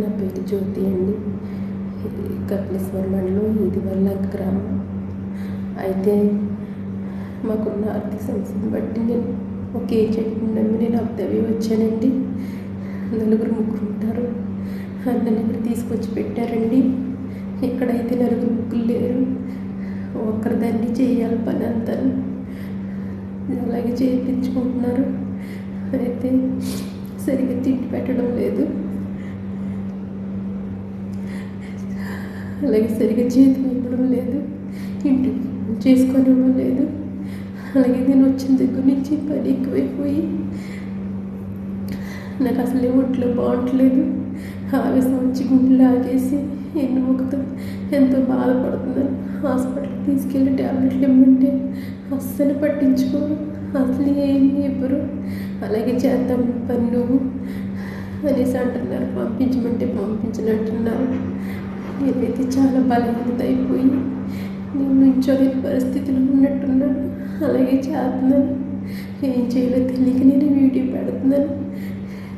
నా పేరు జ్యోతి అండి. కపిలేశ్వర మండలం ఇది వల్ల గ్రామం. అయితే మాకున్న ఆర్థిక సమస్యను బట్టి నేను ఒక ఏజెంట్ని నమ్మి నేను అబ్దవి వచ్చానండి. నలుగురు ముగ్గురు ఉంటారు. నన్ను ఇక్కడ తీసుకొచ్చి పెట్టారండి. ఇక్కడైతే నలుగురు ముగ్గురు లేరు. ఒక్కరిదాన్ని చేయాలి పని అంతా. అలాగే చేయించుకుంటున్నారు. అయితే సరిగ్గా తిండి పెట్టడం లేదు. అలాగే సరిగ్గా చేతి ఇవ్వడం లేదు ఇంటి చేసుకొని ఇవ్వడం లేదు. అలాగే నేను వచ్చిన దగ్గర నుంచి పని ఎక్కువైపోయి నాకు అసలే ఒంట్లో బాగుంటలేదు. ఆవేశం వచ్చి గుండెలు లాగేసి ఎన్ని మొక్కతో ఎంతో బాధపడుతున్నాను. హాస్పిటల్కి తీసుకెళ్ళి ట్యాబ్లెట్లు ఇవ్వంటే అస్సలు పట్టించుకోరు అసలు ఏమి ఇవ్వరు. అలాగే చేద్దాం పని నువ్వు అనేసి అంటున్నారు. పంపించమంటే పంపించనంటున్నారు నేనైతే చాలా బలహీనత అయిపోయి నేను నుంచోలేని పరిస్థితిలో ఉన్నట్టున్నాను. అలాగే చేస్తున్నాను. ఏం చేయాలో తెలియక నేను వీడియో పెడుతున్నాను.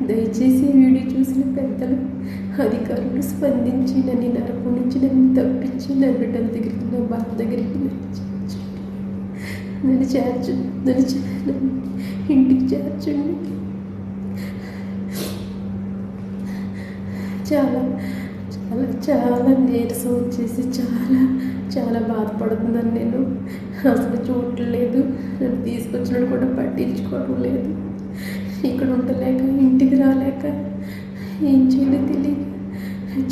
దయచేసి వీడియో చూసిన పెద్దలు అధికారులు స్పందించి నన్ను నరకం నుంచి నన్ను తప్పించి నా బిడ్డల దగ్గరికి నా భర్త దగ్గరికి నన్ను చేర్చండి. నన్ను చేర్చు నన్ను ఇంటికి చేర్చండి. చాలా అలా చాలా నీరసం వచ్చేసి చాలా చాలా బాధపడుతున్నాను నేను. అసలు చూడలేదు నన్ను తీసుకొచ్చిన కూడా పట్టించుకోవడం లేదు. ఇక్కడ ఉండలేక ఇంటికి రాలేక ఏం చేయాలో తెలియక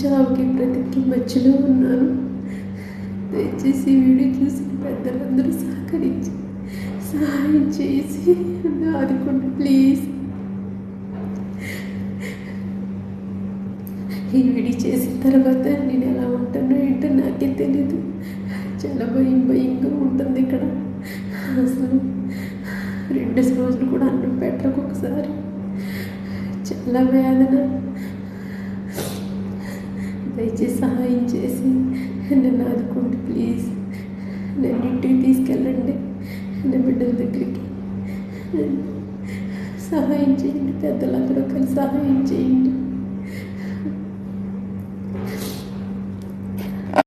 చావుకి బ్రతికి మధ్యలో ఉన్నాను. దయచేసి వీడియో చూసి పెద్దలందరూ సహకరించి సహాయం చేసి ఆదుకోండి ప్లీజ్. నేను వీడియో చేసిన తర్వాత నేను ఎలా ఉంటానో ఏంటో నాకే తెలియదు చాలా భయం భయంగా ఉంటుంది ఇక్కడ. అసలు రెండు రోజులు కూడా అన్నం పెట్టకు ఒకసారి. చాలా వేదన. దయచేసి సహాయం చేసి నన్ను ఆదుకోండి ప్లీజ్. నన్ను ఇంటికి తీసుకెళ్ళండి. నా బిడ్డల దగ్గరికి. సహాయం చేయండి పెద్దలందరూ కలిసి సహాయం చేయండి.